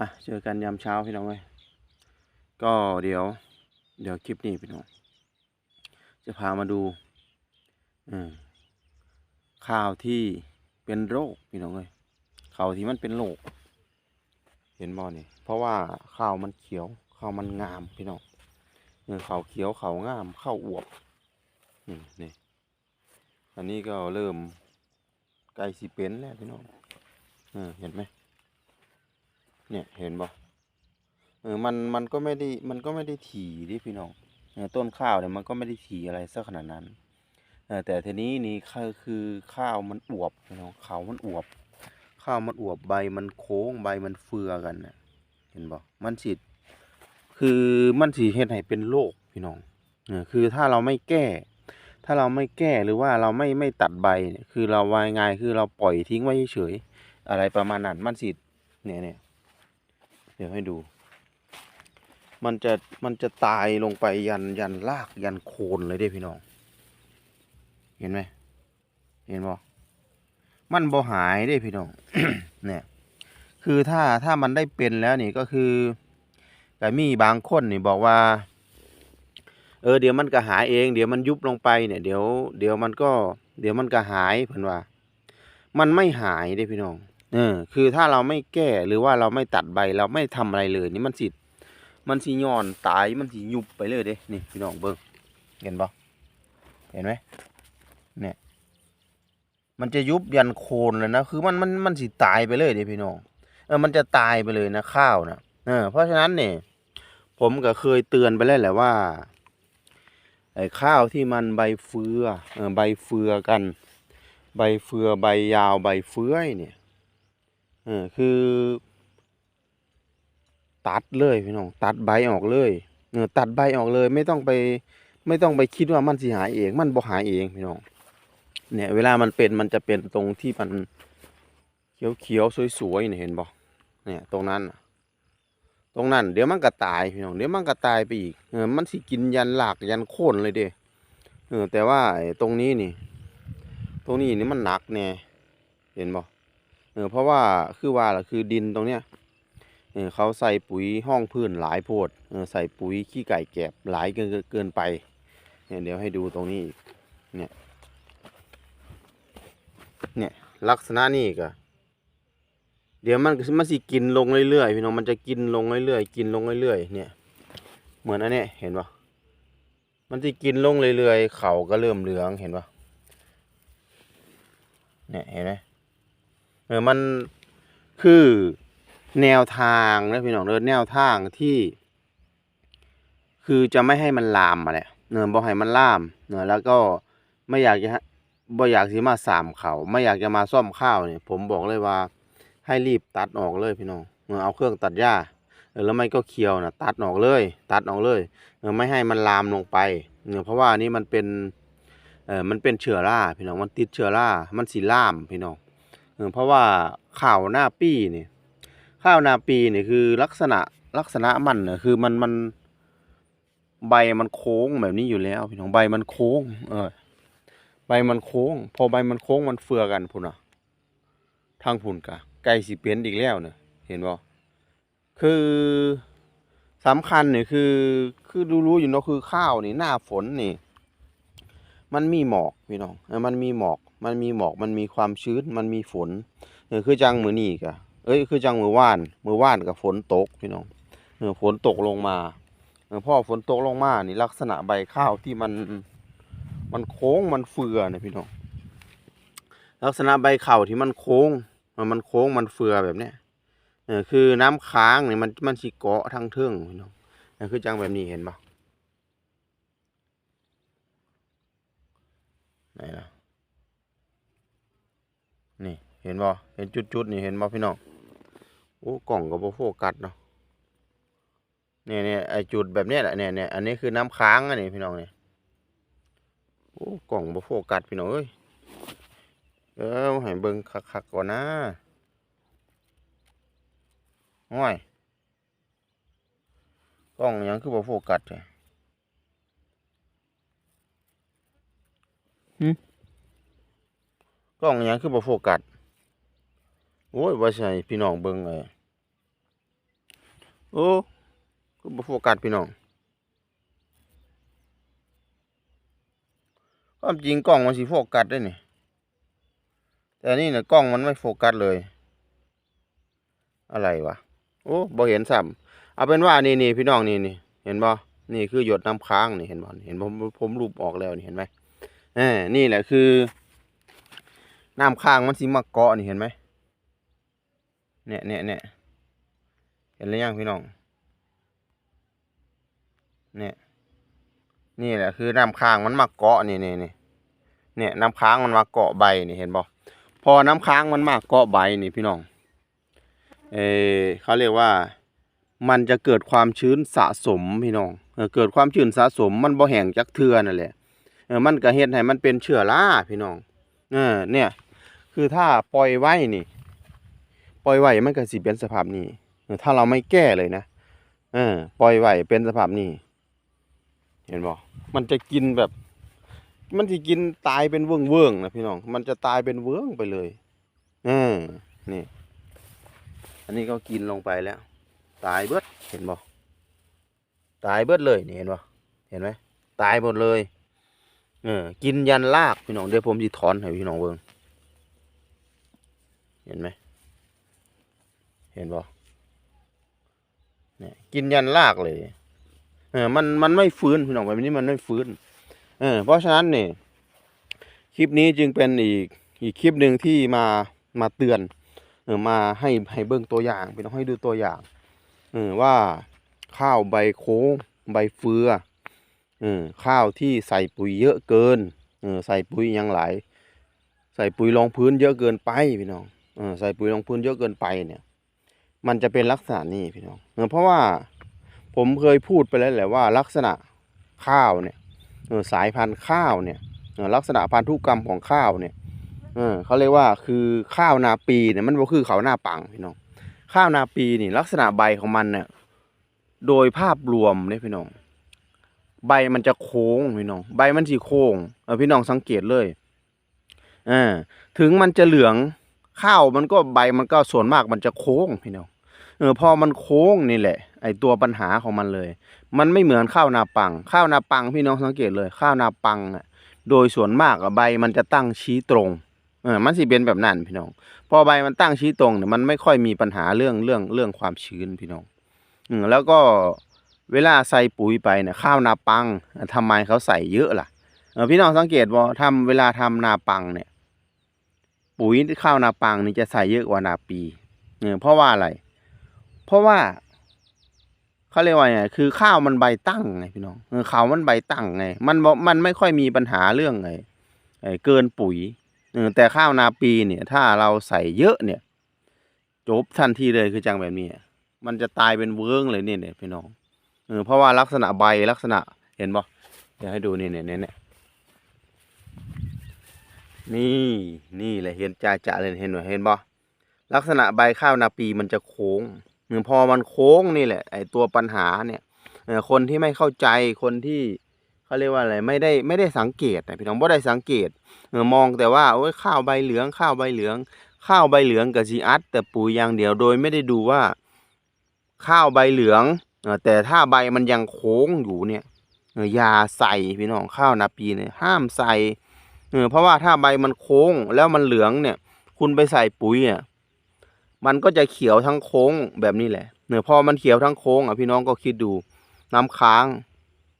อะเจอกันยามเช้าพี่น้องเว้ยก็เดี๋ยว เดี๋ยวคลิปนี้พี่น้องจะพามาดูอข้าวที่เป็นโรคพี่น้องเอ้ยข้าวที่มันเป็นโรคเห็นบ่นี่เพราะว่าข้าวมันเขียวข้าวมันงามพี่น้องเออข้าวเขียวข้าวงามข้าวอวบอืนี่อันนี้ก็เริ่มใกล้สิเป็นแล้วพี่น้องอเห็นไหม เนี่ยเห็นบ่เออมันมันก็ไม่ได้มันก็ไม่ได้ถี่ดิพี่น้องเออต้นข้าวเนี่ยมันก็ไม่ได้ถี่อะไรสักขนาดนั้นแต่ทีนี้นี่คือข้าวมันอวบพี่น้องเขามันอวบ ข้าวมันอวบใบมันโค้งใบมันเฟือกันนะเห็นบ่มันสิคือมันสิเฮ็ดให้เป็นโรคพี่น้องเออคือถ้าเราไม่แก้ ถ้าเราไม่แก้หรือว่าเราไม่ไม่ตัดใบเนี่ยคือเราวายงายคือเราปล่อยทิ้งไว้เฉยอะไรประมาณนั้นมันสิเนี่ยเนี่ย เดี๋ยวให้ดู มันจะมันจะตายลงไปยันยันรากยันโคนเลยเด้พี่น้อง เห็นไหมเห็นบ่มันบ่หายเด้พี่น้อง เนี่ย คือถ้าถ้ามันได้เป็นแล้วนี่ก็คือแต่มีบางคนนี่บอกว่า เออเดี๋ยวมันก็หายเอง เดี๋ยวมันยุบลงไปเนี่ย เดี๋ยว เดี๋ยวมันก็ เดี๋ยวมันก็หายเพิ่อนว่า มันไม่หายเด้พี่น้อง เออคือถ้าเราไม่แก้หรือว่าเราไม่ตัดใบเราไม่ทำอะไรเลย นี่มันสิมันสิย้อนตายมันสิยุบไปเลยเด้นี่พี่น้องเบิ่งเห็นปะเห็นไหมเนี่ยมันจะยุบยันโคนเลยนะคือมันมันมันสิตายไปเลยเด้พี่น้องเออมันจะตายไปเลยนะข้าวนะเออเพราะฉะนั้นเนี่ยผมก็เคยเตือนไปแล้วแหละว่าไอ้ข้าวที่มันใบเฟือเออใบเฟือกัน ใบเฟือใบยาวใบเฟื้อยเนี่ย เออคือ ตัดเลยพี่น้องตัดใบออกเลยเออตัดใบออกเลย ไม่ต้องไป ไม่ต้องไปคิดว่ามันสิหายเอง มันบ่หายเองพี่น้องเนี่ย เวลามันเป็นมันจะเป็นตรงที่มันเขียวเขียวๆสวยๆเนี่ยเห็นบ่เนี่ย ตรงนั้นตรงนั้น เดี๋ยวมันก็ตายพี่น้องเดี๋ยวมันก็ตายไปอีกเออมันสิกินยันหลากยันโค่นเลยเด้เออแต่ว่าตรงนี้นี่ ตรงนี้นี่มันหนักแน่เห็นบ่ เออเพราะว่าคือว่าล่ะคือดินตรงเนี้ยเออเขาใส่ปุ๋ยห้องพื้นหลายโพดเออใส่ปุ๋ยขี้ไก่แกบหลายเกินเกินไปเนี่ยเดี๋ยวให้ดูตรงนี้อีกเนี่ยเนี่ยลักษณะนี้ก็เดี๋ยวมันมันสิกินลงเรื่อยๆพี่น้องมันจะกินลงเรื่อยๆกินลงเรื่อยๆเนี่ย เหมือนอันนี้เห็นปะมันจะกินลงเรื่อยๆเขาก็เริ่มเหลืองเห็นปะเนี่ยเห็นไหม เออมันคือแนวทางนะพี่น้องเดินแนวทางที่ คือจะไม่ให้มันลามมาแหละเนอบ่ให้มันลามเนอแล้วก็ไม่อยากจะบ่อยากสิมาสามเขาไม่อยากจะมาซ่อมข้าวเนี่ยผมบอกเลยว่า ให้รีบตัดออกเลยพี่น้องเออเอาเครื่องตัดหญ้าเออแล้วไม่ก็เคียวนะตัดออกเลย ตัดออกเลยเออไม่ให้มันลามลงไปเนอเพราะว่านี่มันเป็นเออมันเป็นเชื้อราพี่น้องมันติดเชื้อรามันสิล่ามพี่น้อง เพราะว่าข้าวหน้าปีนี่ข้าวนาปีนี่คือลักษณะลักษณะมันน่ะคือมันมันใบมันโค้งแบบนี้อยู่แล้วพี่น้องใบมันโค้ง เออ ใบมันโค้ง พอใบมันโค้งมันเฟือกันพุ่นอะทางพุ่นกะไก่สิเป็นอีกแล้วเนี่ยเห็นบ่คือสำคัญเนี่ยคือ คือรู้ๆอยู่เนาะคือข้าวนี่หน้าฝนนี่ มันมีหมอกพี่น้องเออมันมีหมอก มันมีหมอกมันมีความชื้นมันมีฝนเออคือจังมือนี่กะเอ้ยคือจังมือว่านมือว่านกับฝนตกพี่น้องเออฝนตกลงมาเออพอฝนตกลงมานี่ลักษณะใบข้าวที่มันมันโค้งมันเฟือเนี่ยพี่น้องลักษณะใบข้าวที่มันโค้งมันมันโค้งมันเฟือแบบเนี้ยเออคือน้ำค้างเนี่ยมันมันสิเกาะทั้งเทิงพี่น้องเออคือจังแบบนี้เห็นปะไหนล่ะ นี่เห็นบ่เห็นจุดๆนี่เห็นบ่พี่น้องโอ้กล่องก็บ่โฟกัสเนาะเนี่ยเนี่ยไอจุดแบบเนี้ยแหละเนี่ยเนี่ยอันนี้คือน้ำค้างอันนี้พี่น้องเนี่ยโอ้กล่องบ่โฟกัสพี่น้องเอ้ยเออให้เบิ่งคักๆก่อนนะโอ้ยกล้องยังคือบ่โฟกัสแท้หึ กล้องหยังคือบ่โฟกัสโอ้ยว่าใช่พี่น้องเบิ่งเลยโอ้ก็บ่โฟกัสพี่น้องความจริงกล้องมันสิโฟกัสได้นี่แต่นี่เนี่ยกล้องมันไม่โฟกัสเลย อะไรวะโอ้บ่เห็นซ้ำเอาเป็นว่านี่นี่พี่น้องนี่นี่เห็นบ่นี่คือหยดน้ำค้างนี่เห็นบ่เห็นผมผมรูปออกแล้วนี่เห็นไหมเออนี่แหละคือ น้ำค้างมันสิมาเกาะนี่เห็นไหมเนี่ยเนี่ยเนี่ยเห็นหรือยังพี่น้อง เนี่ย นี่แหละคือน้ำค้างมันมาเกาะนี่นี่นี่เนี่ยน้ำค้างมันมาเกาะใบนี่เห็นบ่พอน้ำค้างมันมาเกาะใบนี่พี่น้อง เออเขาเรียกว่า มันจะเกิดความชื้นสะสมพี่น้องเอเกิดความชื้นสะสม มันบ่แห้งจักเทือนั่นแหละเออมันก็เฮ็ดให้มันเป็นเชื้อราพี่น้อง เออเนี่ย คือถ้าปล่อยไว้นี่ ปล่อยไว้มันก็สิเป็นสภาพนี้ ถ้าเราไม่แก้เลยนะเออปล่อยไว้เป็นสภาพนี้ เห็นบ่มันจะกินแบบ มันสิกินตายเป็นเวิ้งเวิ้งนะพี่น้อง มันจะตายเป็นเวิ้งไปเลยเออนี่ อันนี้ก็กินลงไปแล้ว ตายเบิดเห็นบ่ตายเบิดเลยนี่เห็นบ่เห็นไหมตายหมดเลย เออ กินยันลากพี่น้องเดี๋ยวผมสิถอนให้พี่น้องเบิ่ง เห็นไหม เห็นบ่เนี่ยกินยันลากเลย เออ มัน มันไม่ฟื้นพี่น้องแบบนี้มันไม่ฟื้น เออ เพราะฉะนั้นเนี่ยคลิปนี้จึงเป็นอีก อีกคลิปหนึ่งที่มา มาเตือน เออ มาให้ ให้เบิ่งตัวอย่างพี่น้องให้ดูตัวอย่าง เออ ว่าข้าวใบโค้ง ใบเฟือเออ ข้าวที่ใส่ปุ๋ยเยอะเกิน เออ ใส่ปุ๋ยยังหลาย ใส่ปุ๋ยรองพื้นเยอะเกินไปพี่น้อง ใส่ปุ๋ยรองพื้นเยอะเกินไปเนี่ย มันจะเป็นลักษณะนี้พี่น้องเพราะว่าผมเคยพูดไปแล้วแหละว่าลักษณะข้าวเนี่ยสายพันธุ์ข้าวเนี่ยลักษณะพันธุกรรมของข้าวเนี่ยเออเขาเรียกว่าคือข้าวนาปีเนี่ยมันก็คือเขาหน้าปังพี่น้องข้าวนาปีนี่ลักษณะใบของมันเนี่ยโดยภาพรวมเนี่ยพี่น้อง ใบมันจะโค้งพี่น้อง ใบมันสีโค้งเออพี่น้องสังเกตเลยเออถึงมันจะเหลือง ข้าวมันก็ใบมันก็ส่วนมากมันจะโค้งพี่น้องเออพอมันโค้งนี่แหละ ไอตัวปัญหาของมันเลย มันไม่เหมือนข้าวนาปัง ข้าวนาปังพี่น้องสังเกตเลยข้าวนาปังอะโดยส่วนมากใบมันจะตั้งชี้ตรงเออมันสิเป็นแบบนั้นพี่น้อง พอใบมันตั้งชี้ตรงเนี่ยมันไม่ค่อยมีปัญหาเรื่องเรื่องเรื่องความชื้นพี่น้องอืมแล้วก็เวลาใส่ปุ๋ยไปเนี่ยข้าวนาปังทำไมเขาใส่เยอะล่ะเออพี่น้องสังเกตว่าทำเวลาทำนาปังเนี่ย ปุ๋ยข้าวนาปังนี่จะใส่เยอะกว่านาปีเออเพราะว่าอะไร เพราะว่าเขาเรียกว่าไงคือข้าวมันใบตั้งไงพี่น้องเขามันใบตั้งไง มันมันไม่ค่อยมีปัญหาเรื่องไงเกินปุ๋ยแต่ข้าวนาปีเนี่ย ถ้าเราใส่เยอะเนี่ย จบทันทีเลยคือจังแบบนี้มันจะตายเป็นเวิ้งเลยเนี่ยเนี่ยพี่น้องเพราะว่าลักษณะใบลักษณะเห็นบ่เดี๋ยวให้ดูเนี่ยเนี่ยเนี่ย นี่นี่แหละเห็นจ่าจ่าเลยเห็นบ่เห็นบ่ลักษณะใบข้าวนาปีมันจะโค้งเมื่อพอมันโค้งนี่แหละไอตัวปัญหาเนี่ยคนที่ไม่เข้าใจคนที่เขาเรียกว่าอะไรไม่ได้ไม่ได้สังเกตนะพี่น้องไม่ได้สังเกตเออมองแต่ว่าโอ้ยข้าวใบเหลืองข้าวใบเหลือง ข้าวใบเหลืองกับซีอัดแต่ปุ๋ยอย่างเดียวโดยไม่ได้ดูว่า ข้าวใบเหลืองเออแต่ถ้าใบมันยังโค้งอยู่เนี่ยเออย่าใส่พี่น้องข้าวนาปีเนี่ยห้ามใส่ เออเพราะว่าถ้าใบมันโค้งแล้วมันเหลืองเนี่ย คุณไปใส่ปุ๋ยอะมันก็จะเขียวทั้งโค้งแบบนี้แหละเนื่อพอมันเขียวทั้งโค้งอะพี่น้องก็คิดดู น้ำค้าง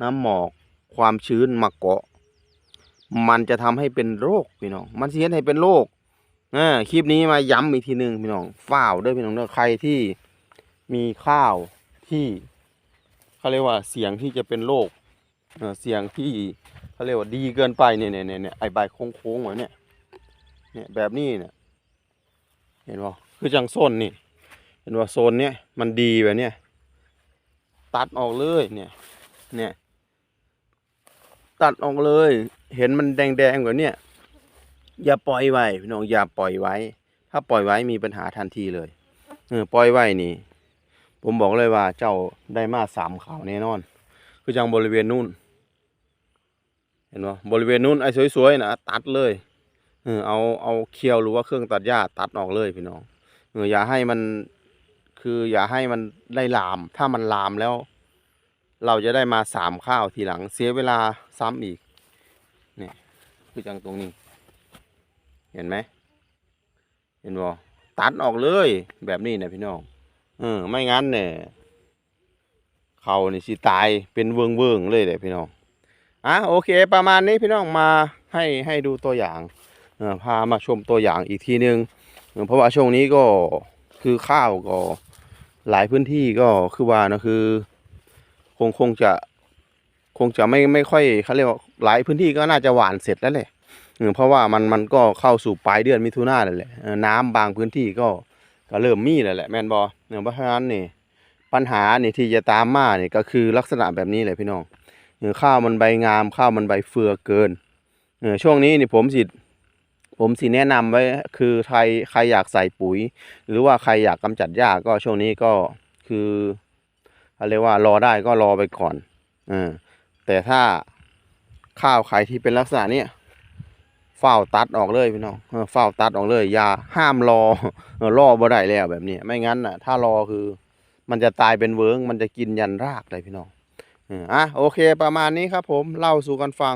น้ำหมอก ความชื้นมาเกาะ มันจะทำให้เป็นโรคพี่น้อง มันเฮ็ดให้เป็นโรคอ่าคลิปนี้มาย้ำอีกทีหนึ่งพี่น้องฝ้าวด้วยพี่น้องเด้อใครที่มีข้าวที่เขาเรียกว่าเสียงที่จะเป็นโรคเอ่อเสียงที่ เขาเรียกว่าดีเกินไปเนี่ยเนี่ยเนี่ยเนี่ยไอใบโค้งๆไว้เนี่ยเนี่ยแบบนี้เนี่ยเห็นบ่คือจังโซนนี่เห็นว่าโซนเนี้ยมันดีแบบเนี้ยตัดออกเลยเนี่ยเนี่ยตัดออกเลย เห็นมันแดงๆแบบเนี้ยอย่าปล่อยไว้พี่น้องอย่าปล่อยไว้ ถ้าปล่อยไว้มีปัญหาทันทีเลยเออปล่อยไว้นี่ ผมบอกเลยว่าเจ้าได้มาสามข่าวแน่นอน คือจังบริเวณนู่น เห็นบ่บริเวณนู่นไอ้สวยๆนะตัดเลยเออเอาเอาเคียวหรือว่าเครื่องตัดหญ้าตัดออกเลยพี่น้องเอออย่าให้มันคืออย่าให้มันได้ลาม ถ้ามันลามแล้ว เราจะได้มาสามข้าวทีหลัง เสียเวลาซ้ำอีกเนี่ยคือจังตรงนี้ เห็นไหมเห็นบ่ตัดออกเลยแบบนี้นะพี่น้องเออไม่งั้นเนี่ยเขานี่สิตายเป็นเวิงเวิงเลยเด้พี่น้อง อะโอเค ประมาณนี้พี่น้องมาให้ให้ดูตัวอย่างเออพามาชมตัวอย่างอีกทีนึง เพราะว่าช่วงนี้ก็คือข้าวก็หลายพื้นที่ก็คือว่านะคือ คงคงจะคงจะไม่ไม่ค่อยเขาเรียกว่าหลายพื้นที่ก็น่าจะหวานเสร็จแล้วแหละเออเพราะว่ามันมันก็เข้าสู่ปลายเดือนมิถุนายนแล้วแหละน้ำบางพื้นที่ก็ก็เริ่มมีแล้วแหละแมนบอเนื่องเพราะฉะนั้นนี่ปัญหานี่ที่จะตามมาเนี่ยก็คือลักษณะแบบนี้แหละพี่น้อง ข้าวมันใบงาม ข้าวมันใบเฟือเกินเอช่วงนี้นี่ผมสิผมสิแนะนำไว้คือใครใครอยากใส่ปุ๋ย หรือว่าใครอยากกำจัดหญ้าก็ช่วงนี้ก็คือเขาเรียกว่ารอได้ก็รอไปก่อนอแต่ถ้าข้าวใครที่เป็นลักษณะเนี้ยเฝ้าตัดออกเลยพี่น้องเฝ้าตัดออกเลยอย่าห้ามรอเออรอบ่ได้แล้วแบบนี้ไม่งั้นน่ะ ถ้ารอคือ มันจะตายเป็นเวิ้งมันจะกินยันรากเลยพี่น้อง อะโอเคประมาณนี้ครับผมเล่าสู่กันฟัง